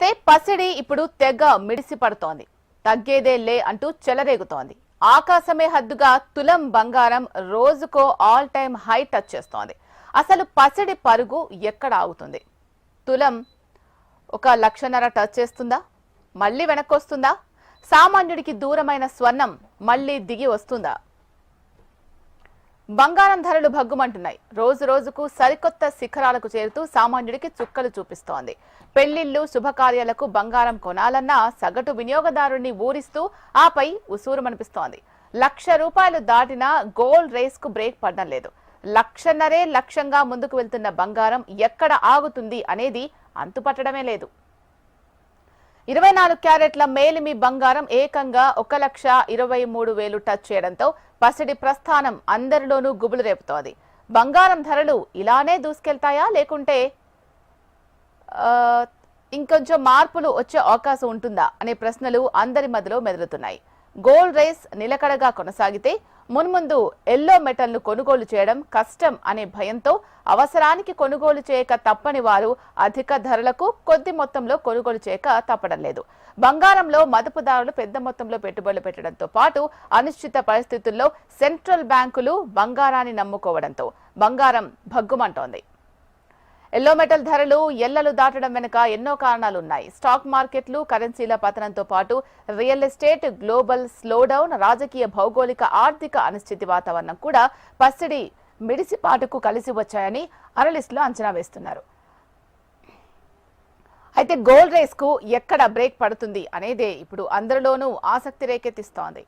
వస్తే పసిడి ఇప్పుడు తెగ మిడిసి పడుతోంది తగ్గేదే లే అంటూ చెలరేగుతోంది. ఆకాశమే హద్దుగా తులం బంగారం రోజుకో ఆల్ టైమ్ హై టచ్ చేస్తోంది. అసలు పసిడి పరుగు ఎక్కడ ఆగుతుంది? తులం ఒక లక్షన్నర టచ్ చేస్తుందా? మళ్ళీ వెనక్కొస్తుందా? సామాన్యుడికి దూరమైన స్వర్ణం మళ్ళీ దిగి వస్తుందా? బంగారం ధరలు భగ్గుమంటున్నాయి. రోజు రోజుకు సరికొత్త శిఖరాలకు చేరుతూ సామాన్యుడికి చుక్కలు చూపిస్తోంది. పెళ్ళిళ్ళు శుభకార్యాలకు బంగారం కొనాలన్నా సగటు వినియోగదారుణ్ణి ఊరిస్తూ ఆపై ఉసూరుమనిపిస్తోంది. లక్ష రూపాయలు దాటినా గోల్డ్ రేస్కు బ్రేక్ పడడం లేదు. లక్షన్నరే లక్ష్యంగా ముందుకు వెళ్తున్న బంగారం ఎక్కడ ఆగుతుంది అనేది అంతుపట్టడమే లేదు. ఇరవై నాలుగు క్యారెట్ల మేలిమి బంగారం ఏకంగా ఒక లక్ష ఇరవై మూడు వేలు టచ్ చేయడంతో పసిడి ప్రస్థానం అందరిలోనూ గుబులు రేపుతోంది. బంగారం ధరలు ఇలానే దూసుకెళ్తాయా? లేకుంటే ఇంకొంచెం మార్పులు వచ్చే అవకాశం ఉంటుందా? అనే ప్రశ్నలు అందరి మధ్యలో మెదులుతున్నాయి. గోల్డ్ రేస్ నిలకడగా కొనసాగితే మున్ముందు ఎల్లో మెటల్ను కొనుగోలు చేయడం కష్టం అనే భయంతో అవసరానికి కొనుగోలు చేయక తప్పని వారు అధిక ధరలకు కొద్ది మొత్తంలో కొనుగోలు చేయక తప్పడం లేదు. బంగారంలో మదుపుదారులు పెద్ద మొత్తంలో పెట్టుబడులు పెట్టడంతో పాటు అనిశ్చిత పరిస్థితుల్లో సెంట్రల్ బ్యాంకులు బంగారాన్ని నమ్ముకోవడంతో బంగారం భగ్గుమంటోంది. ఎల్లో మెటల్ ధరలు ఎల్లలు దాటడం వెనుక ఎన్నో కారణాలు ఉన్నాయి స్టాక్ మార్కెట్లు కరెన్సీల పతనంతో పాటు రియల్ ఎస్టేట్ గ్లోబల్ స్లోడౌన్ రాజకీయ భౌగోళిక ఆర్థిక అనిశ్చితి వాతావరణం కూడా పసిడి మిడిసిపాటుకు కలిసి వచ్చాయని అనలిస్టులు అంచనా వేస్తున్నారు. అయితే గోల్డ్ రేస్కు ఎక్కడ బ్రేక్ పడుతుంది అనేదే ఇప్పుడు అందరిలోనూ ఆసక్తి రేకెత్తిస్తోంది.